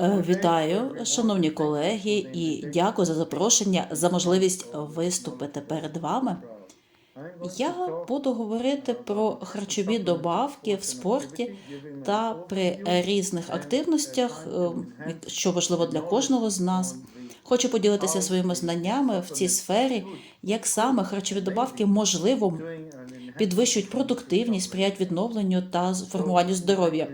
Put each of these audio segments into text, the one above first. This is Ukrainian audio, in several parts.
Е, Вітаю, шановні колеги, і дякую за запрошення, за можливість виступити перед вами. Я буду говорити про харчові добавки в спорті та при різних активностях, е, що важливо для кожного з нас. Хочу поділитися своїми знаннями в цій сфері, як саме харчові добавки можливо підвищують продуктивність, сприяють відновленню та формуванню здоров'я.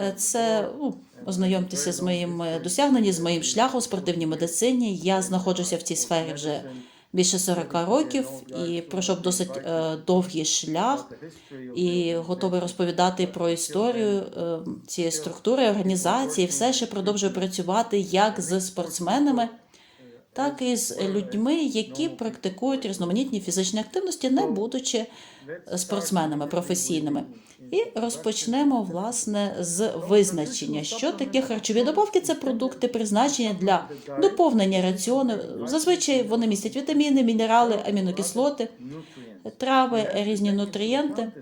Е, Це ну, ознайомтеся з моїми досягненнями, з моїм шляхом в спортивній медицині. Я знаходжуся в цій сфері вже більше 40 років і пройшов досить е, довгий шлях і готовий розповідати про історію е, цієї структури, організації. Все ще продовжує працювати як з спортсменами. Так і з людьми, які практикують різноманітні фізичні активності, не будучи спортсменами професійними. І розпочнемо власне з визначення, що таке харчові добавки. Це продукти, призначення для доповнення раціону. Зазвичай вони містять вітаміни, мінерали, амінокислоти, трави, різні нутрієнти.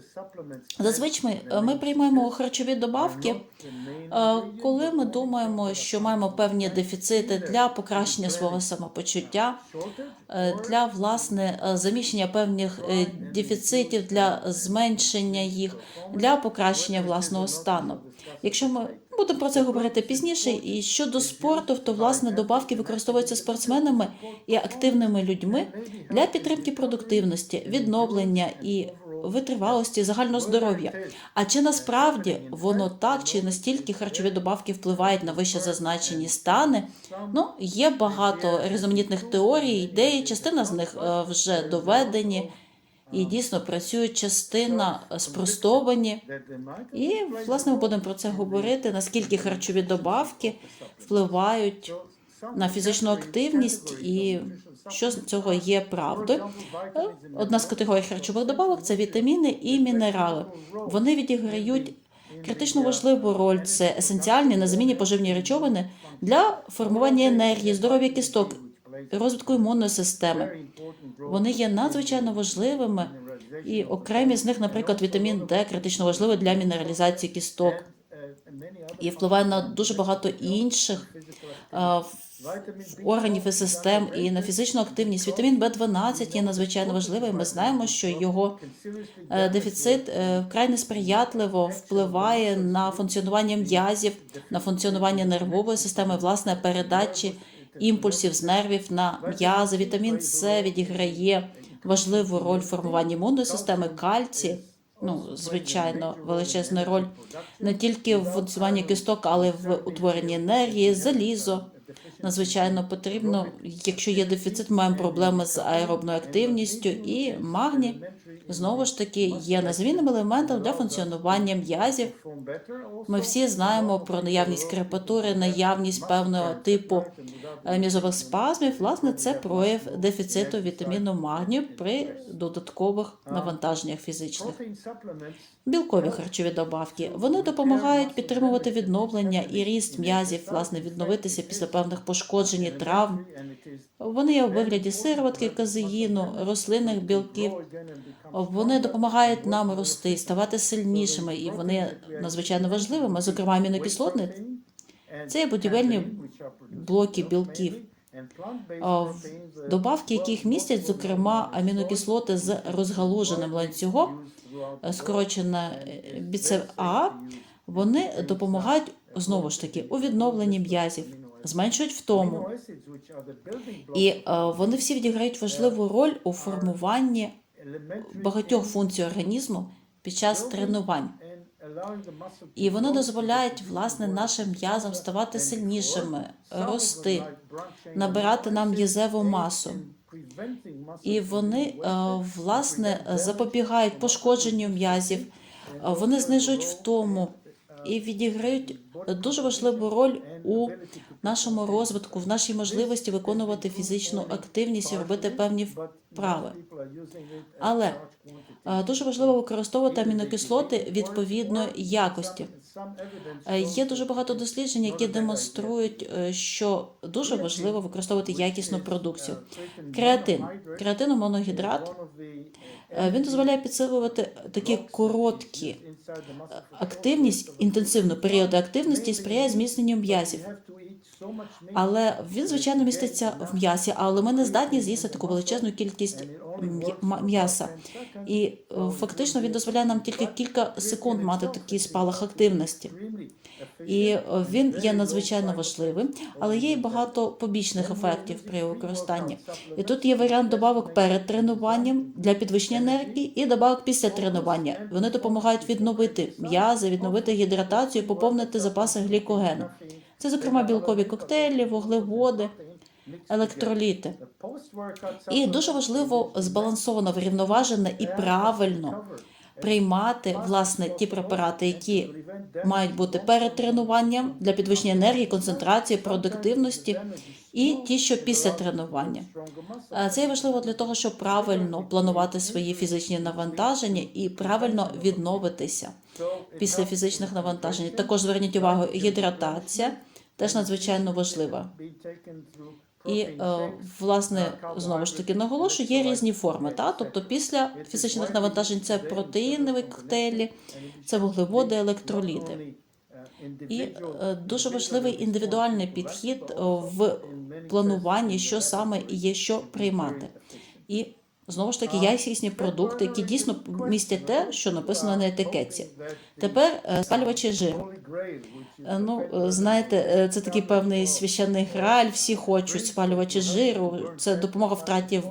Зазвичай ми, ми приймаємо харчові добавки, е, коли ми думаємо, що маємо певні дефіцити для покращення свого самопочуття, е, для власне е, заміщення певних е, дефіцитів, для зменшення їх, для покращення власного стану. Якщо ми будемо про це говорити пізніше, і щодо спорту, то власне добавки використовуються спортсменами і активними людьми для підтримки продуктивності, відновлення і витривалості, загального здоров'я. А чи насправді воно так, чи настільки харчові добавки впливають на вище зазначені стани? Ну, є багато різноманітних теорій, ідей, частина з них е, вже доведені. І дійсно працюють частина е, спростовані. І власне ми будемо про це говорити, наскільки харчові добавки впливають на фізичну активність і що з цього є правдою. Е, Одна з категорій харчових добавок це вітаміни і мінерали. Вони відіграють критично важливу роль. Це есенціальні незамінні поживні речовини для формування енергії, здоров'я кісток, розвитку імунної системи. Вони є надзвичайно важливими, і окремі з них, наприклад, вітамін Д, критично важливий для мінералізації кісток і впливає на дуже багато інших органів і систем і на фізичну активність. Вітамін В12 є надзвичайно важливий. Ми знаємо, що його е, дефіцит е, вкрай несприятливо впливає на функціонування м'язів, на функціонування нервової системи, власне, передачі імпульсів з нервів на м'язи. Вітамін С відіграє важливу роль в формуванні імунної системи, кальці. Ну, звичайно, величезну роль не тільки в функціонуванні кісток, але й в утворенні енергії, залізо. Надзвичайно потрібно, якщо є дефіцит, маємо проблеми з аеробною активністю і магні знову ж таки є незамінним елементом для функціонування м'язів. Ми всі знаємо про наявність крепатури, наявність певного типу м'язових спазмів. Власне, це прояв дефіциту вітаміну магнію при додаткових навантаженнях фізичних. Білкові харчові добавки вони допомагають підтримувати відновлення і ріст м'язів, власне, відновитися після певних пошкоджень і травм. Вони є у вигляді сироватки, казеїну, рослинних білків. Вони допомагають нам рости, ставати сильнішими, і вони надзвичайно важливими, зокрема амінокислотні. Це будівельні блоки білків. А Добавки, яких містять, зокрема, амінокислоти з розгалуженим ланцюгом, е, скорочена біцеа, вони допомагають знову ж таки у відновленні м'язів, зменшують втому. І е, вони всі відіграють важливу роль у формуванні багатьох функцій організму під час тренувань. І вони дозволяють власне нашим м'язам ставати сильнішими, рости, набирати нам м'язеву масу. І вони е, власне запобігають пошкодженню м'язів, вони знижують втому і відіграють дуже важливу роль у нашому розвитку, в нашій можливості виконувати фізичну активність і робити певні вправи. Але е, дуже важливо використовувати амінокислоти відповідної якості. Е, Є дуже багато досліджень, які демонструють, е, що дуже важливо використовувати якісну продукцію. Креатин, креатиномоногідрат Він дозволяє підсилювати такі короткі е, активність, інтенсивну періоди активності і сприяє зміцненню м'язів. Але він, звичайно, міститься в м'ясі, але ми не здатні з'їсти таку величезну кількість м'яса. І е, фактично він дозволяє нам тільки кілька секунд мати такий спалах активності. І е, він є надзвичайно важливим, але є і багато побічних ефектів при використанні. І тут є варіант добавок перед тренуванням для підвищення енергії і добавок після тренування. Вони допомагають відновити м'язи, відновити гідратацію, поповнити запаси глікогену. Це, зокрема, білкові коктейлі, вуглеводи, електроліти. І дуже важливо збалансовано, врівноважено і правильно приймати власне ті препарати, які мають бути перед тренуванням для підвищення енергії, концентрації, продуктивності, і ті, що після тренування. Е, Це є важливо для того, щоб правильно планувати свої фізичні навантаження і правильно відновитися після фізичних навантажень. Також зверніть увагу, гідратація теж надзвичайно важлива. І е, власне знову ж таки наголошую, є різні форми. Та? Тобто після фізичних навантажень це протеїнові коктейлі, це вуглеводи, електроліти. І е, дуже важливий індивідуальний підхід е, в плануванні, що саме є що приймати. І знову ж таки якісні продукти, які дійсно містять те, що написано на етикетці. Тепер е, спалювачі жиру. Е, Ну, е, знаєте, це такий певний священний граль, всі хочуть спалювачі жиру. Це допомога втраті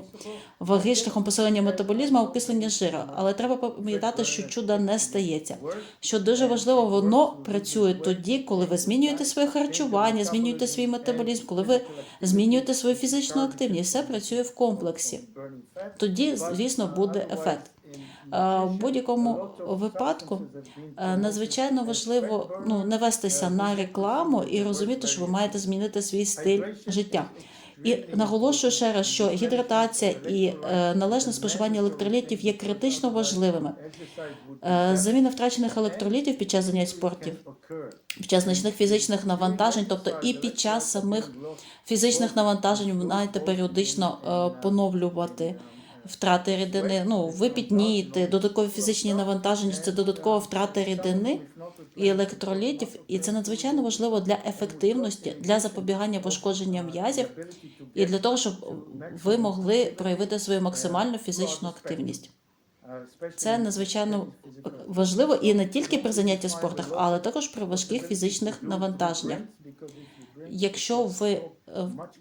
ваги шляхом посилення метаболізму, окислення жира. Але треба пам'ятати, що чуда не стається. Що дуже важливо, воно працює тоді, коли ви змінюєте своє харчування, змінюєте свій метаболізм, коли ви змінюєте свою фізичну активність. Все працює в комплексі. Тоді, звісно, буде ефект. В будь-якому випадку надзвичайно важливо ну, не вестися на рекламу і розуміти, що ви маєте змінити свій стиль життя. І наголошую ще раз, що гідратація і е, належне споживання електролітів є критично важливими. Е, Заміна втрачених електролітів під час занять спортів, під час значних фізичних навантажень, тобто і під час самих фізичних навантажень, маєте періодично е, поновлювати втрати рідини. Ну, ви піднієте, додаткові фізичні навантаження, це додаткова втрата рідини і електролітів, і це надзвичайно важливо для ефективності, для запобігання пошкодження м'язів і для того, щоб ви могли проявити свою максимальну фізичну активність. Це надзвичайно важливо і не тільки при занятті спортом, але також при важких фізичних навантаженнях. Якщо ви е,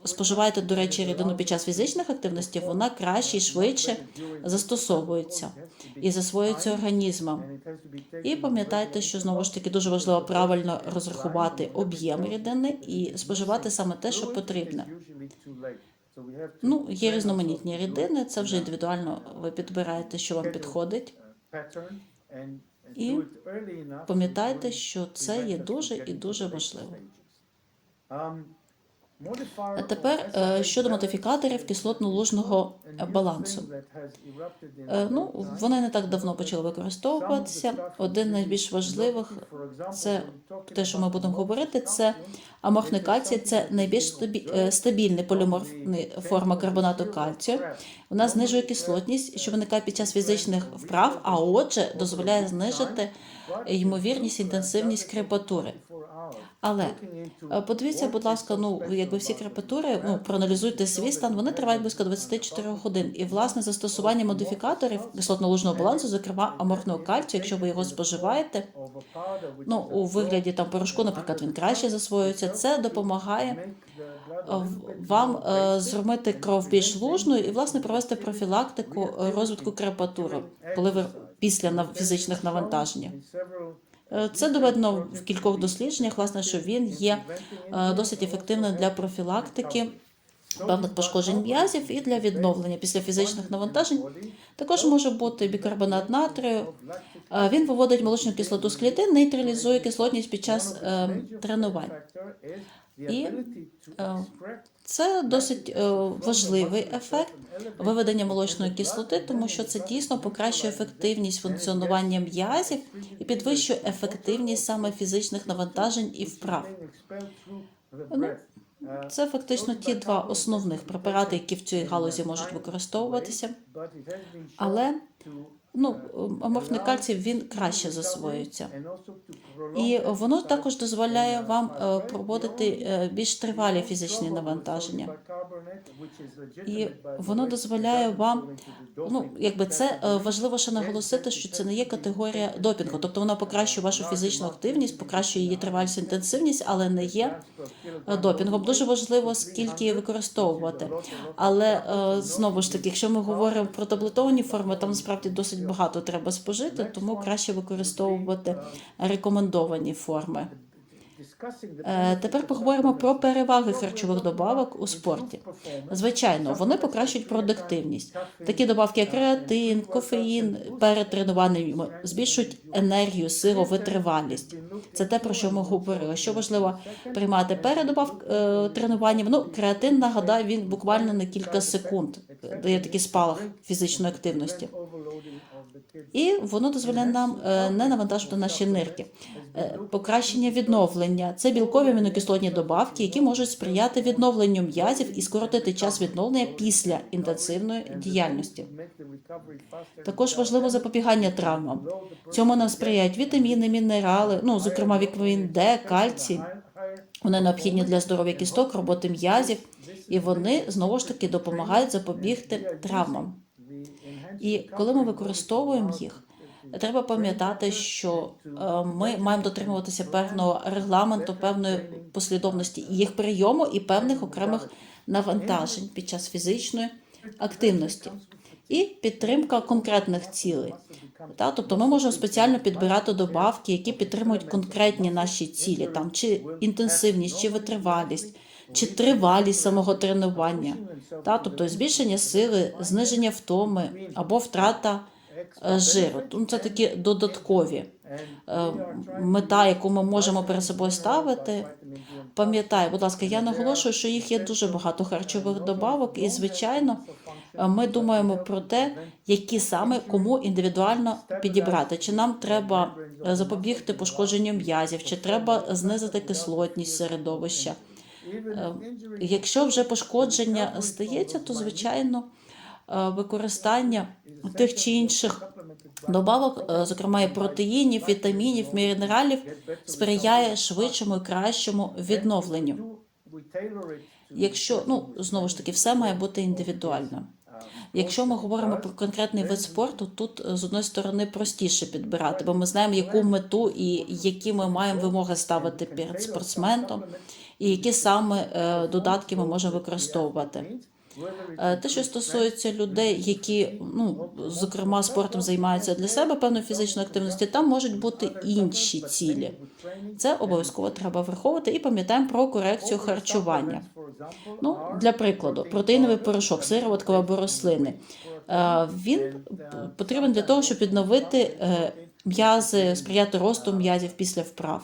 споживаєте, до речі, рідину під час фізичних активностей, вона краще і швидше застосовується і засвоюється організмом. І пам'ятайте, що знову ж таки дуже важливо правильно розрахувати об'єм рідини і споживати саме те, що потрібно. Ну, є різноманітні рідини, це вже індивідуально ви підбираєте, що вам підходить. І Пам'ятайте, що це є дуже і дуже важливо. Тепер е, щодо модифікаторів кислотно-лужного балансу. Е, Ну, вони не так давно почали використовуватися. Один з найбільш важливих це те, що ми будемо говорити, це аморфний кальцій, це найбільш е, стабільний поліморфний форма карбонату кальцію. Вона знижує кислотність, що виникає під час фізичних вправ, а отже, дозволяє знижити ймовірність інтенсивність крепатури. Але е, подивіться, будь ласка, ну якби всі крепатури, ну проаналізуйте свій стан, вони тривають близько 24 годин. І власне застосування модифікаторів кислотно-лужного балансу, зокрема аморфного кальцію, якщо ви його споживаєте, ну у вигляді там порошку, наприклад, він краще засвоюється. Це допомагає е, вам е, зробити кров більш лужною і власне провести профілактику розвитку крепатури, коли ви після фізичних навантажень. Е, Це доведено в кількох дослідженнях, власне, що він є е, досить ефективним для профілактики певних пошкоджень м'язів і для відновлення після фізичних навантажень. Також може бути бікарбонат натрію. Е, Він виводить молочну кислоту з клітин, нейтралізує кислотність під час тренувань. І, Це досить е, важливий ефект виведення молочної кислоти, тому що це дійсно покращує ефективність функціонування м'язів і підвищує ефективність саме фізичних навантажень і вправ. Ну, Це фактично ті два основних препарати, які в цій галузі можуть використовуватися. Але Ну, аморфний кальцій він краще засвоюється. І воно також дозволяє вам е, проводити е, більш тривалі фізичні навантаження. І воно дозволяє вам, ну якби це е, важливо ще наголосити, що це не є категорія допінгу, тобто вона покращує вашу фізичну активність, покращує її тривалість інтенсивність, але не є е, допінгом. Дуже важливо, скільки її використовувати. Але е, знову ж таки, якщо ми говоримо про таблетовані форми, там насправді досить багато треба спожити, тому краще використовувати рекомендовані форми. Е, Тепер поговоримо про переваги харчових добавок у спорті. Звичайно, вони покращують продуктивність. Такі добавки, як креатин, кофеїн перед тренуванням збільшують енергію, силу, витривалість. Це те, про що ми говорили. Що важливо приймати перед добав е, тренуванням. Ну, креатин, нагадаю, він буквально на кілька секунд дає такий спалах фізичної активності. І воно дозволяє нам е, не навантажувати наші нирки. Е, Покращення відновлення це білкові амінокислотні добавки, які можуть сприяти відновленню м'язів і скоротити час відновлення після інтенсивної діяльності. Також важливо запобігання травмам. Цьому нам сприяють вітаміни, мінерали, ну зокрема вітамін Д, кальцій. Вони необхідні для здоров'я кісток, роботи м'язів, і вони знову ж таки допомагають запобігти травмам. І коли ми використовуємо їх, треба пам'ятати, що е, ми маємо дотримуватися певного регламенту, певної послідовності їх прийому і певних окремих навантажень під час фізичної активності. І підтримка конкретних цілей. Та, тобто ми можемо спеціально підбирати добавки, які підтримують конкретні наші цілі, там чи інтенсивність, чи витривалість, чи тривалість самого тренування, та, тобто збільшення сили, зниження втоми або втрата е, жиру. Ну, це такі додаткові е, мета, яку ми можемо перед собою ставити. Пам'ятай, будь ласка, я наголошую, що їх є дуже багато харчових добавок, і звичайно, ми думаємо про те, які саме кому індивідуально підібрати. Чи нам треба е, запобігти пошкодженню м'язів, чи треба знизити кислотність середовища. Е, Якщо вже пошкодження стається, то звичайно е, використання тих чи інших добавок, е, зокрема і протеїнів, вітамінів, мінералів, сприяє швидшому і кращому відновленню. Якщо ну знову ж таки все має бути індивідуально. Якщо ми говоримо про конкретний вид спорту, тут з одної сторони простіше підбирати, бо ми знаємо, яку мету і які ми маємо вимоги ставити перед спортсменом, і які саме е, додатки ми можемо використовувати. Е, Те, що стосується людей, які ну зокрема спортом займаються для себе певною фізичною активністю, там можуть бути інші цілі. Це обов'язково треба враховувати і пам'ятаємо про корекцію харчування. Ну, для прикладу, протеїновий порошок, сироватка або рослини. Е, Він потрібен для того, щоб відновити м'язи, сприяти росту м'язів після вправ.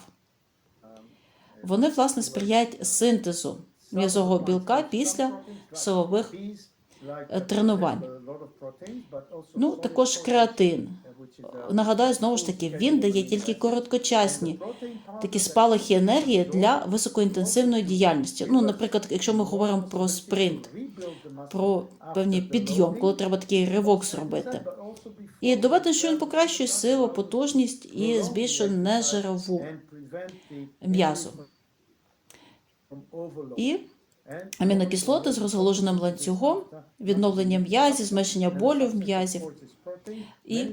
Вони, власне, сприяють синтезу м'язового білка після силових е, тренувань. Ну, також креатин. Нагадаю, знову ж таки, він дає тільки короткочасні такі спалахи енергії для високоінтенсивної діяльності. Ну, наприклад, якщо ми говоримо про спринт, про певний підйом, коли треба такий ривок зробити. І доведено, що він покращує силу, потужність і збільшує нежирову м'язу. І амінокислоти з розгалуженим ланцюгом, відновлення м'язів, зменшення болю в м'язів. І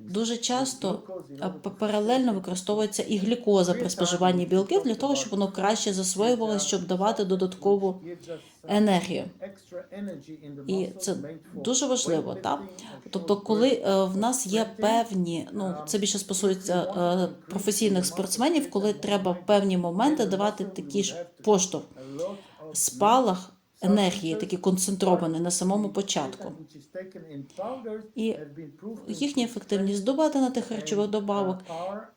дуже часто паралельно використовується і глюкоза при споживанні білків для того, щоб воно краще засвоювалося, щоб давати додаткову енергію. І це дуже важливо, так? Тобто, коли е, в нас є певні, ну це більше стосується е, професійних спортсменів, коли треба в певні моменти давати такі ж поштовх, спалах енергії, такі концентровані на самому початку. І їхня ефективність доведена тих харчових добавок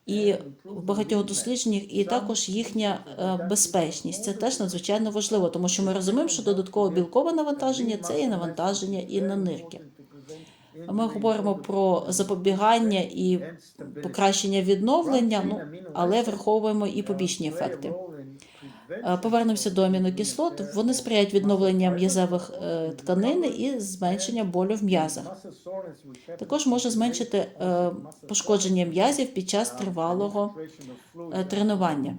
і в багатьох дослідженнях, і також їхня е, безпечність. Це теж надзвичайно важливо, тому що ми розуміємо, що додаткове білкове навантаження це і навантаження і на нирки. Ми говоримо про запобігання і покращення відновлення, ну але враховуємо і побічні ефекти. Е, Повернемося до амінокислот. Вони сприяють відновленню м'язевих е, тканин і зменшення болю в м'язах. Також може зменшити е, пошкодження м'язів під час тривалого тренування.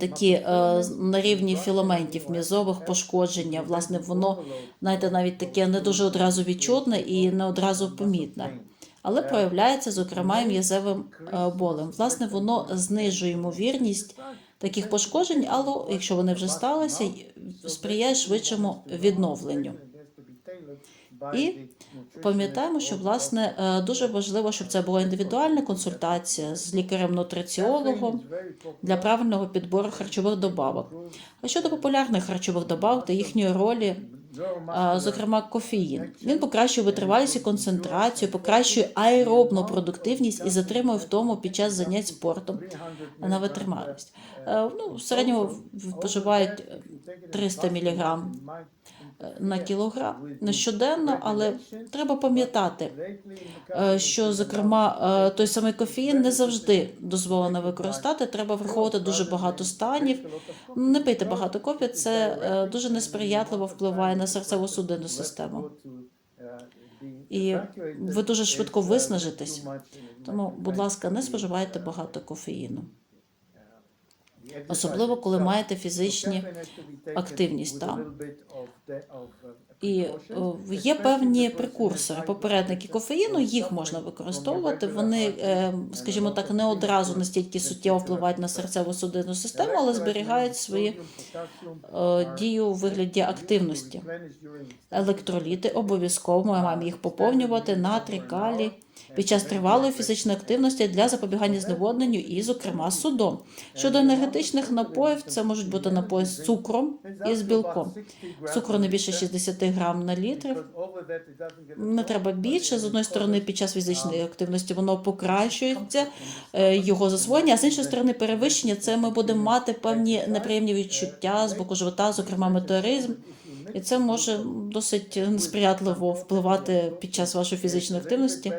Такі на рівні філаментів м'язових пошкодження, власне, воно знаєте, навіть таке не дуже одразу відчутне і не одразу помітне. Але проявляється, зокрема, і м'язевим е, болем. Власне, воно знижує ймовірність таких пошкоджень, але якщо вони вже сталися, сприяє швидшому відновленню. І Пам'ятаємо, що власне е, дуже важливо, щоб це була індивідуальна консультація з лікарем-нутриціологом для правильного підбору харчових добавок. А щодо популярних харчових добавок та їхньої ролі, зокрема кофеїн, він покращує витривалість і концентрацію, покращує аеробну продуктивність і затримує втому під час занять спортом на витрималість. Е, Ну, в середньому вживають 300 мг на кілограм не щоденно, але треба пам'ятати, е, що, зокрема, е, той самий кофеїн не завжди дозволено використати. Треба враховувати дуже багато станів. Не пийте багато кофі, це е, дуже несприятливо впливає на серцево-судинну систему. І ви дуже швидко виснажитесь. Тому, будь ласка, не споживайте багато кофеїну. Особливо, коли маєте фізичні активність, так. І є певні прекурсори, попередники кофеїну, їх можна використовувати. Вони, е, скажімо так, не одразу настільки суттєво впливають на серцево-судинну систему, але зберігають свої е, дію у вигляді активності. Електроліти обов'язково ми маємо їх поповнювати натрій, калій під час тривалої фізичної активності для запобігання зневодненню і, зокрема, судом. Щодо енергетичних напоїв, це можуть бути напої з цукром і з білком. Цукру не більше 60 грам на літр. Не треба більше. З одної сторони, під час фізичної активності воно покращується е, його засвоєння, а з іншої сторони, перевищення це ми будемо мати певні неприємні відчуття з боку живота, зокрема метеоризм. І це може досить несприятливо впливати під час вашої фізичної активності,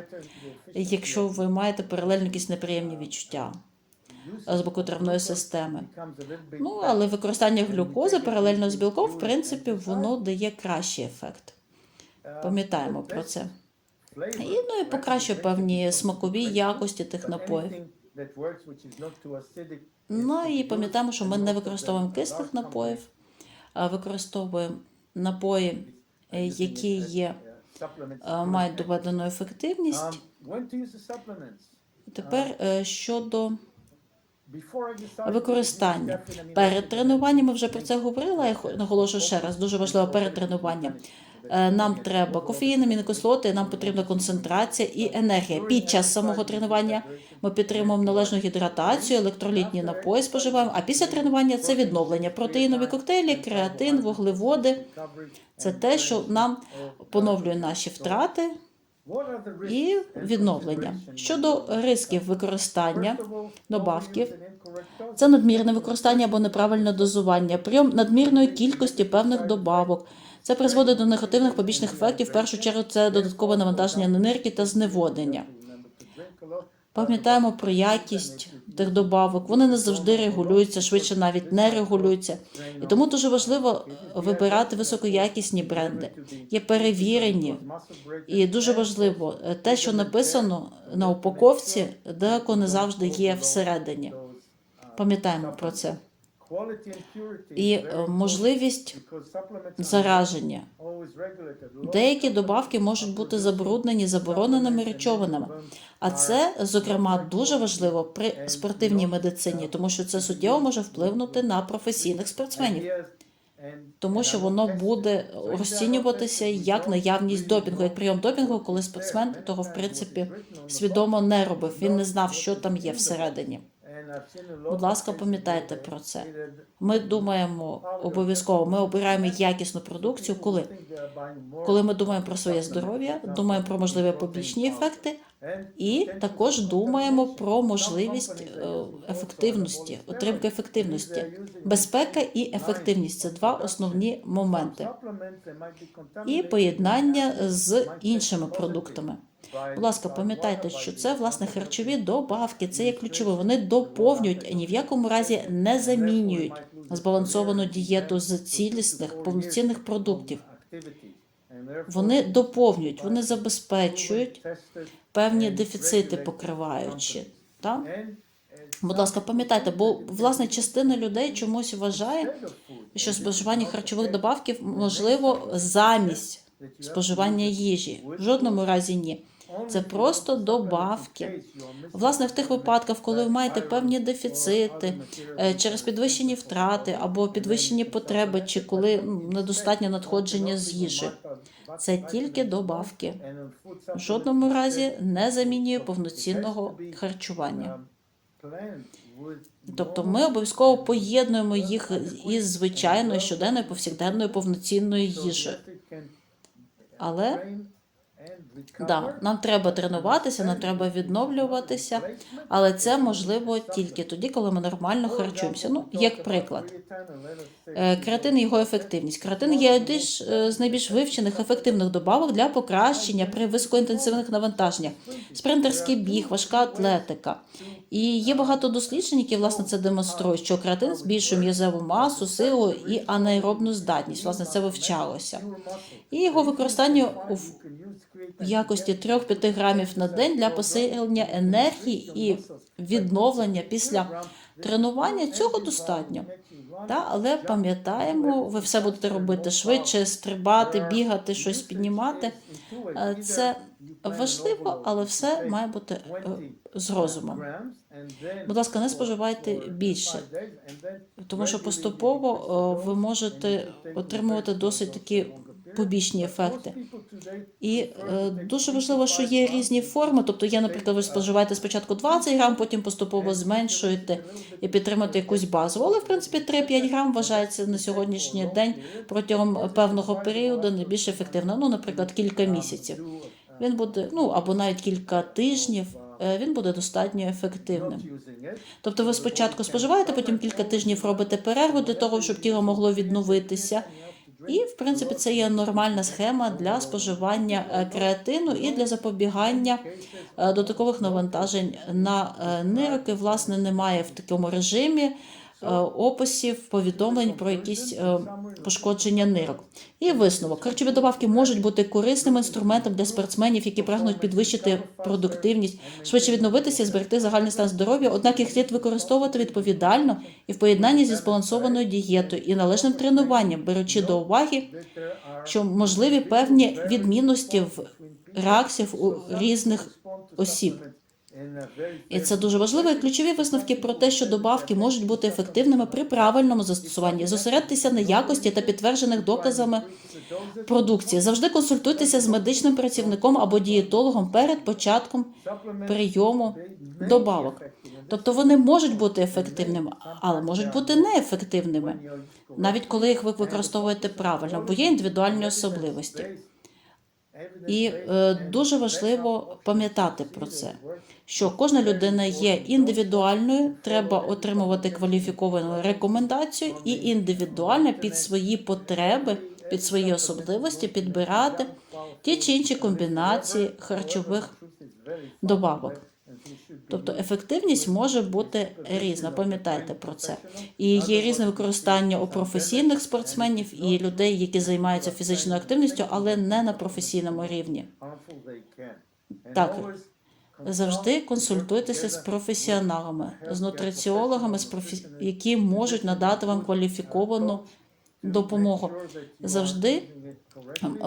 якщо ви маєте паралельно якісь неприємні відчуття з боку травної системи. Ну, але використання глюкози паралельно з білком, в принципі, воно дає кращий ефект. Пам'ятаємо про це. І, ну, і покращує певні смакові якості тих напоїв. Ну і пам'ятаємо, що ми не використовуємо кислих напоїв, а використовуємо напої, е, які є, е, мають доведену ефективність. Тепер е, щодо використання. Перед тренуванням ми вже про це говорила. Я наголошую ще раз. Дуже важливо перед тренуванням. Е, Нам треба кофеїн, амінокислоти, нам потрібна концентрація і енергія. Під час самого тренування ми підтримуємо належну гідратацію, електролітні напої споживаємо. А після тренування це відновлення. Протеїнові коктейлі, креатин, вуглеводи. Це те, що нам поновлює наші втрати і відновлення. Щодо ризиків використання добавків, це надмірне використання або неправильне дозування, прийом надмірної кількості певних добавок. Це призводить до негативних побічних ефектів. В першу чергу це додаткове навантаження на нирки та зневоднення. Пам'ятаємо про якість тих добавок. Вони не завжди регулюються, швидше навіть не регулюються. І тому дуже важливо вибирати високоякісні бренди. Є перевірені. І дуже важливо те, що написано на упаковці, далеко не завжди є всередині. Пам'ятаємо про це. І е, можливість зараження. Деякі добавки можуть бути забруднені забороненими речовинами. А це, зокрема, дуже важливо при спортивній медицині, тому що це суттєво може впливнути на професійних спортсменів, тому що воно буде розцінюватися як наявність допінгу, як прийом допінгу, коли спортсмен того в принципі свідомо не робив. Він не знав, що там є всередині. Будь ласка, пам'ятайте про це. Ми думаємо обов'язково. Ми обираємо якісну продукцію, коли коли ми думаємо про своє здоров'я, думаємо про можливі побічні ефекти, І також думаємо про можливість е, ефективності, отримки ефективності. Безпека і ефективність це два основні моменти. І поєднання з іншими продуктами. Будь ласка, пам'ятайте, що це власне харчові добавки, це є ключове. Вони доповнюють, ні в якому разі не замінюють збалансовану дієту з цілісних повноцінних продуктів. Вони доповнюють, вони забезпечують певні дефіцити, покриваючи. Так? Будь ласка, пам'ятайте, бо власне частина людей чомусь вважає, що споживання харчових добавків можливо замість споживання їжі. В жодному разі ні. Це просто добавки. Власне, в тих випадках, коли ви маєте певні дефіцити е, через підвищені втрати або підвищені потреби, чи коли недостатнє надходження з їжі, це тільки добавки. В жодному разі не замінює повноцінного харчування. Тобто ми обов'язково поєднуємо їх із звичайною щоденною повсякденною повноцінною їжею. Але да, нам треба тренуватися, нам треба відновлюватися, але це можливо тільки тоді, коли ми нормально харчуємося. Ну, як приклад, Е, Креатин і його ефективність. Креатин є один е, з найбільш вивчених ефективних добавок для покращення при високоінтенсивних навантаженнях. Спринтерський біг, важка атлетика. І є багато досліджень, які власне це демонструють, що креатин збільшує м'язеву масу, силу і анаеробну здатність. Власне, це вивчалося. І його використання у в якості 3-5 грамів на день для посилення енергії і відновлення після тренування цього достатньо. Та, але пам'ятаємо, ви все будете робити швидше, стрибати, бігати, щось піднімати. Е, Це важливо, але все має бути е, з розумом. Будь ласка, не споживайте більше, тому що поступово е, ви можете отримувати досить такі побічні ефекти. І е, дуже важливо, що є різні форми. Тобто, є, наприклад, ви споживаєте спочатку 20 грам, потім поступово зменшуєте і підтримуєте якусь базу. Але в принципі 3-5 грам вважається на сьогоднішній день протягом певного періоду найбільш ефективно. Ну, наприклад, кілька місяців. Він буде, ну або навіть кілька тижнів. е, Він буде достатньо ефективним. Тобто ви спочатку споживаєте, потім кілька тижнів робите перерву для того, щоб тіло могло відновитися. І, в принципі, це є нормальна схема для споживання е, креатину і для запобігання е, додаткових навантажень на нироки. нирки. Власне, немає в такому режимі е, описів, повідомлень про якісь е, пошкодження нирок. І висновок. Харчові добавки можуть бути корисним інструментом для спортсменів, які прагнуть підвищити продуктивність, швидше відновитися зберегти загальний стан здоров'я. Однак їх слід використовувати відповідально і в поєднанні зі збалансованою дієтою і належним тренуванням, беручи до уваги, що можливі певні відмінності в реакціях у різних осіб. І це дуже важливо. І ключові висновки про те, що добавки можуть бути ефективними при правильному застосуванні. Зосередьтеся на якості та підтверджених доказами продукції. Завжди консультуйтеся з медичним працівником або дієтологом перед початком прийому добавок. Тобто вони можуть бути ефективними, але можуть бути неефективними, навіть коли їх ви використовуєте правильно, бо є індивідуальні особливості. І е, дуже важливо пам'ятати про це, що кожна людина є індивідуальною, треба отримувати кваліфіковану рекомендацію і індивідуально під свої потреби, під свої особливості підбирати ті чи інші комбінації харчових добавок. Тобто ефективність може бути різна, пам'ятайте про це. І є різне використання у професійних спортсменів і людей, які займаються фізичною активністю, але не на професійному рівні. Так, Завжди консультуйтеся з професіоналами, з нутриціологами, з профі... які можуть надати вам кваліфіковану допомогу. Завжди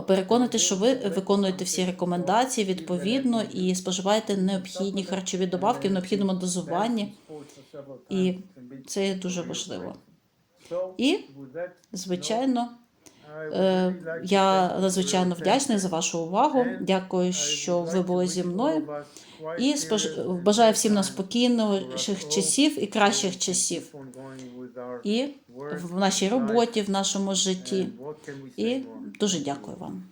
переконуйтесь, що ви виконуєте всі рекомендації відповідно і споживаєте необхідні харчові добавки в необхідному дозуванні. І це є дуже важливо. І, звичайно, е, я надзвичайно вдячний за вашу увагу. Дякую, що ви були зі мною. І бажаю всім нам спокійних часів і кращих часів. І в нашій роботі, в нашому житті. І дуже дякую вам.